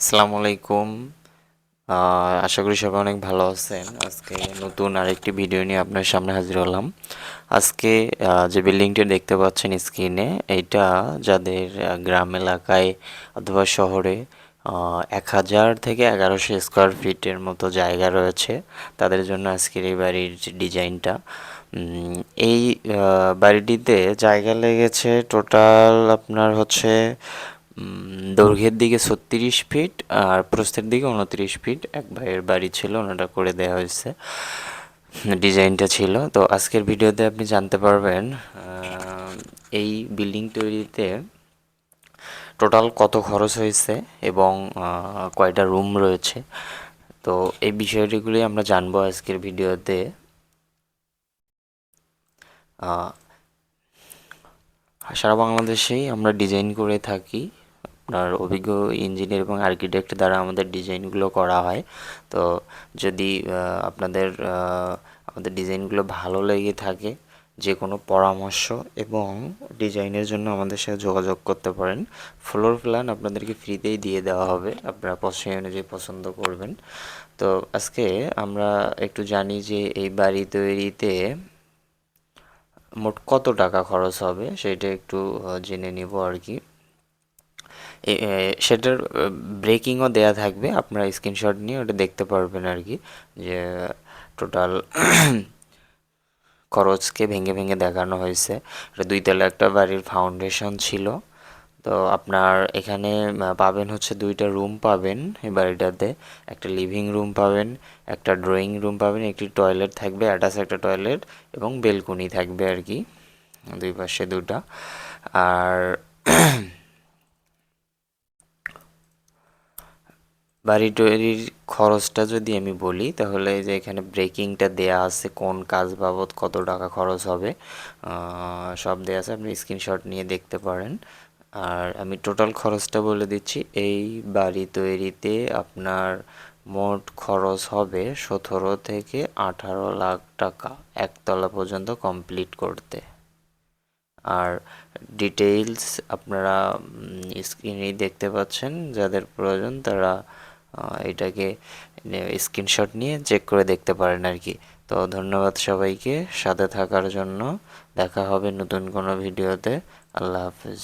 আসসালামু আলাইকুম। আশা করি সবাই অনেক ভালো আছেন। আজকে নতুন আরেকটি ভিডিও নিয়ে আপনার সামনে হাজির হলাম। আজকে যে বিল্ডিংটি দেখতে পাচ্ছেন স্ক্রিনে এইটা যাদের গ্রাম এলাকায় অথবা শহরে এক হাজার থেকে এগারোশো স্কোয়ার ফিটের মতো জায়গা রয়েছে, তাদের জন্য আজকের এই বাড়ির ডিজাইনটা। এই বাড়িটিতে জায়গা লেগেছে টোটাল আপনার হচ্ছে দৈর্ঘ্যের দিকে ছত্রিশ ফিট আর প্রস্থের দিকে উনত্রিশ ফিট এক ভাইয়ের বাড়ি ছিল ওনাটা করে দেওয়া হয়েছে। ডিজাইনটা ছিল। তো আজকের ভিডিওতে আপনি জানতে পারবেন এই বিল্ডিং তৈরিতে টোটাল কত খরচ হয়েছে এবং কয়টা রুম রয়েছে। তো এই বিষয়টিগুলি আমরা জানব আজকের ভিডিওতে। সারা বাংলাদেশেই আমরা ডিজাইন করে থাকি। আপনার অভিজ্ঞ ইঞ্জিনিয়ার এবং আর্কিটেক্ট দ্বারা আমাদের ডিজাইনগুলো করা হয়। তো যদি আপনাদের আমাদের ডিজাইনগুলো ভালো লেগে থাকে যে কোনো পরামর্শ এবং ডিজাইনের জন্য আমাদের সাথে যোগাযোগ করতে পারেন। ফ্লোর প্ল্যান আপনাদেরকে ফ্রিতেই দিয়ে দেওয়া হবে, আপনারা পছন্দ অনুযায়ী পছন্দ করবেন। তো আজকে আমরা একটু জানি যে এই বাড়ি তৈরিতে মোট কত টাকা খরচ হবে, সেটা একটু জেনে নিব আর কি। সেটার ব্রেকিংও দেয়া থাকবে। আপনারা স্ক্রিনশট নিয়ে ওটা দেখতে পারবেন আর কি যে টোটাল খরচকে ভেঙে ভেঙে দেখানো হয়েছে। এটা দুইতলা একটা বাড়ির ফাউন্ডেশন ছিল। তো আপনার এখানে পাবেন হচ্ছে দুইটা রুম পাবেন এই বাড়িটাতে। একটা লিভিং রুম পাবেন, একটা ড্রয়িং রুম পাবেন, একটি টয়লেট থাকবে অ্যাটাচ একটা টয়লেট এবং বেলকনি থাকবে আর কি দুই পাশে দুটা। আর বাড়ি তৈরির খরচটা যদি আমি বলি, তাহলে যে এখানে ব্রেকিংটা দেয়া আছে, কোন কাজ বাবদ কত টাকা খরচ হবে সব দেয়া আছে, আপনি স্ক্রিনশট নিয়ে দেখতে পারেন। আর আমি টোটাল খরচটা বলে দিচ্ছি, এই বাড়ি তৈরিতে আপনার মোট খরচ হবে সতেরো থেকে আঠারো লাখ টাকা, একতলা পর্যন্ত কমপ্লিট করতে। আর ডিটেইলস আপনারা স্ক্রিনেই দেখতে পাচ্ছেন, যাদের প্রয়োজন তারা এটাকে স্ক্রিনশট নিয়ে চেক করে দেখতে পারেন আর কি। তো ধন্যবাদ সবাইকে, সাথে থাকার জন্য। দেখা হবে নতুন কোনো ভিডিওতে আল্লাহ হাফেজ।